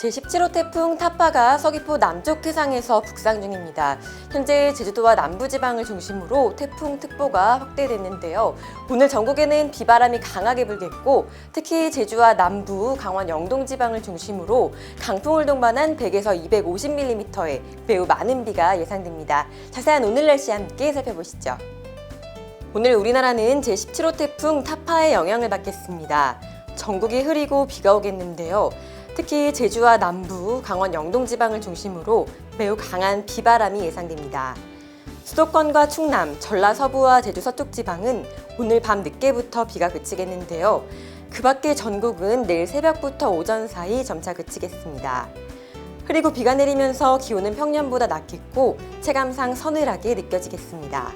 제17호 태풍 타파가 서귀포 남쪽 해상에서 북상 중입니다. 현재 제주도와 남부지방을 중심으로 태풍 특보가 확대됐는데요. 오늘 전국에는 비바람이 강하게 불겠고 특히 제주와 남부, 강원 영동지방을 중심으로 강풍을 동반한 100에서 250mm의 매우 많은 비가 예상됩니다. 자세한 오늘 날씨 함께 살펴보시죠. 오늘 우리나라는 제17호 태풍 타파의 영향을 받겠습니다. 전국이 흐리고 비가 오겠는데요. 특히 제주와 남부, 강원 영동 지방을 중심으로 매우 강한 비바람이 예상됩니다. 수도권과 충남, 전라 서부와 제주 서쪽 지방은 오늘 밤 늦게부터 비가 그치겠는데요. 그 밖에 전국은 내일 새벽부터 오전 사이 점차 그치겠습니다. 흐리고 비가 내리면서 기온은 평년보다 낮겠고 체감상 서늘하게 느껴지겠습니다.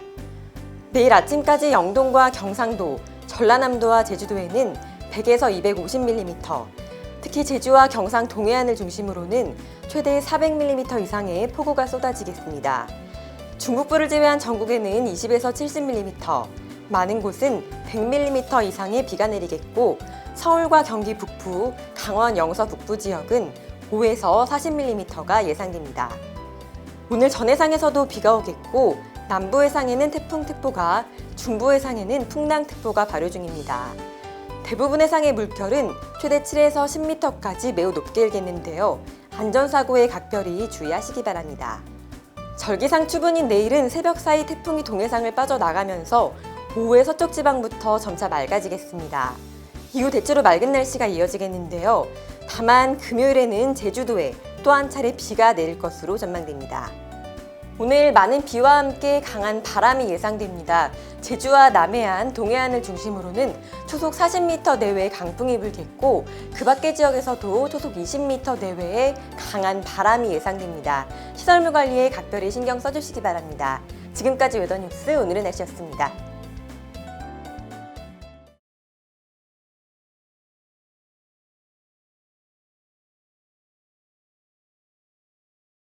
내일 아침까지 영동과 경상도, 전라남도와 제주도에는 100에서 250mm, 특히 제주와 경상 동해안을 중심으로는 최대 400mm 이상의 폭우가 쏟아지겠습니다. 중북부를 제외한 전국에는 20에서 70mm, 많은 곳은 100mm 이상의 비가 내리겠고 서울과 경기 북부, 강원 영서 북부 지역은 5에서 40mm가 예상됩니다. 오늘 전 해상에서도 비가 오겠고 남부 해상에는 태풍 특보가, 중부 해상에는 풍랑 특보가 발효 중입니다. 대부분 해상의 물결은 최대 7에서 10m까지 매우 높게 일겠는데요. 안전사고에 각별히 주의하시기 바랍니다. 절기상 추분인 내일은 새벽 사이 태풍이 동해상을 빠져나가면서 오후에 서쪽 지방부터 점차 맑아지겠습니다. 이후 대체로 맑은 날씨가 이어지겠는데요. 다만 금요일에는 제주도에 또 한 차례 비가 내릴 것으로 전망됩니다. 오늘 많은 비와 함께 강한 바람이 예상됩니다. 제주와 남해안, 동해안을 중심으로는 초속 40m 내외의 강풍이 불겠고 그 밖의 지역에서도 초속 20m 내외의 강한 바람이 예상됩니다. 시설물 관리에 각별히 신경 써주시기 바랍니다. 지금까지 웨더뉴스 오늘의 날씨였습니다.